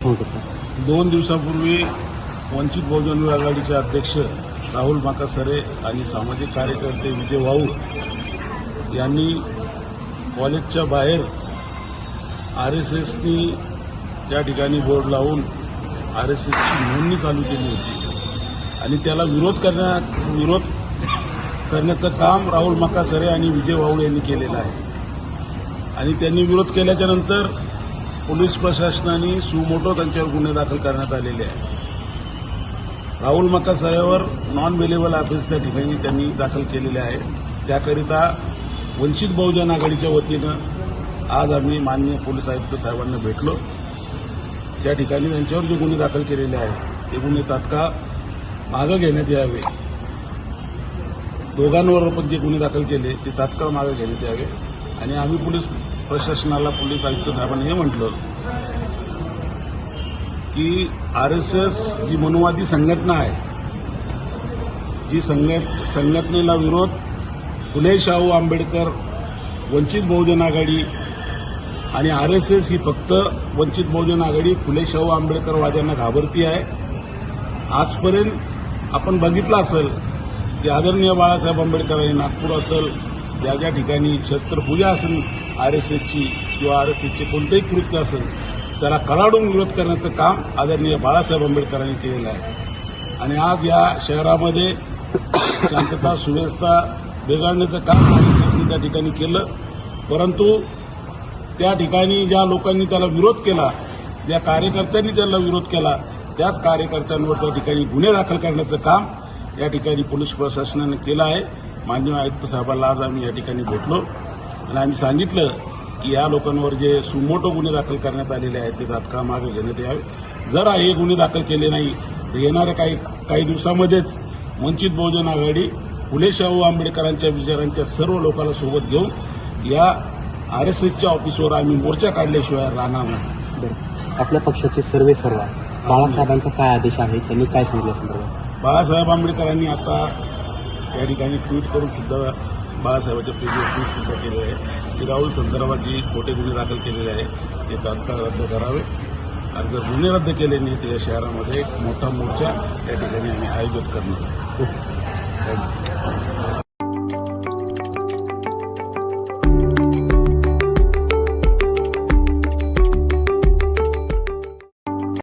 दोन दिवसापूर्वी वंचित बहुजन आघाडीचे अध्यक्ष राहुल माकासरे आणि सामाजिक कार्यकर्ते विजय वाऊळ यांनी कॉलेजच्या बाहेर आर एस एसनी त्या ठिकाणी बोर्ड लावून आर एस एसची नोंदणी चालू केली होती. आणि त्याला विरोध करण्या विरोध करण्याचं काम राहुल माकासरे आणि विजय वाऊळ यांनी केलेलं आहे. आणि त्यांनी विरोध केल्याच्यानंतर पोलीस प्रशासनाने सुमोटो त्यांच्यावर गुन्हे दाखल करण्यात आलेले आहे राहुल मक्कासाहेबावर नॉन वेलेबल ऑफिस त्या ठिकाणी त्यांनी दाखल केलेले आहे त्याकरिता वंचित बहुजन आघाडीच्या वतीनं आज आम्ही माननीय पोलीस आयुक्त साहेबांना भेटलो. त्या ठिकाणी त्यांच्यावर जे गुन्हे दाखल केलेले आहेत ते गुन्हे तात्काळ मागं घेण्यात यावे. दोघांवर पण जे गुन्हे दाखल केले ते तात्काळ मागे घेण्यात यावे. आणि आम्ही पोलीस प्रशासनाला पोलीस आयुक्त साहेबांनी हे म्हटलं की आर एस एस जी मनुवादी संघटना आहे जी संघट संघटनेला विरोध फुले शाहू आंबेडकर वंचित बहुजन आघाडी आणि आर एस एस ही फक्त वंचित बहुजन आघाडी फुले शाहू आंबेडकरवाद्यांना घाबरती आहे. आजपर्यंत आपण बघितलं असेल की आदरणीय बाळासाहेब आंबेडकर नागपूर असेल ज्या ज्या ठिकाणी शस्त्रपूजा असेल आर एस एसची किंवा आर एस एसचे कोणतेही कृत्य असेल त्याला कडाडून विरोध करण्याचं काम आदरणीय बाळासाहेब आंबेडकरांनी केलेलं आहे. आणि आज या शहरामध्ये शांतता सुव्यवस्था बिघडण्याचं काम आर एस एसने त्या ठिकाणी केलं. परंतु त्या ठिकाणी ज्या लोकांनी त्याला विरोध केला ज्या कार्यकर्त्यांनी त्याला विरोध केला त्याच कार्यकर्त्यांवर त्या ठिकाणी गुन्हे दाखल करण्याचं काम या ठिकाणी पोलीस प्रशासनानं केलं आहे. माननीय आयुक्त साहेबांना आज आम्ही या ठिकाणी भेटलो. आणि आम्ही सांगितलं की या लोकांवर जे सुमोटो गुन्हे दाखल करण्यात आलेले आहेत ते तात्काळ मागे घेण्यात यावे. जर हे गुन्हे दाखल केले नाही तर येणाऱ्या काही काही दिवसामध्येच वंचित बहुजन आघाडी फुले शाहू आंबेडकरांच्या विचारांच्या सर्व लोकांना सोबत घेऊन या आर एस एसच्या ऑफिसवर आम्ही मोर्चा काढल्याशिवाय राहणार नाही. आपल्या पक्षाचे सर्वे सर्व बाळासाहेबांचा काय आदेश आहे? त्यांनी काय सांगितलं संदर्भात? बाळासाहेब आंबेडकरांनी आता या ठिकाणी ट्विट करून सुद्धा बाळासाहेबांच्या पेजवर ट्विट सुद्धा केले आहे. की राहुल संदर्भात जी खोटे गुन्हे दाखल केलेले आहे ते तात्काळ रद्द करावे. आणि जर गुन्हे रद्द केले नाही तर या शहरामध्ये एक मोठा मोर्चा या ठिकाणी आम्ही आयोजित करणार आहे थँक्यू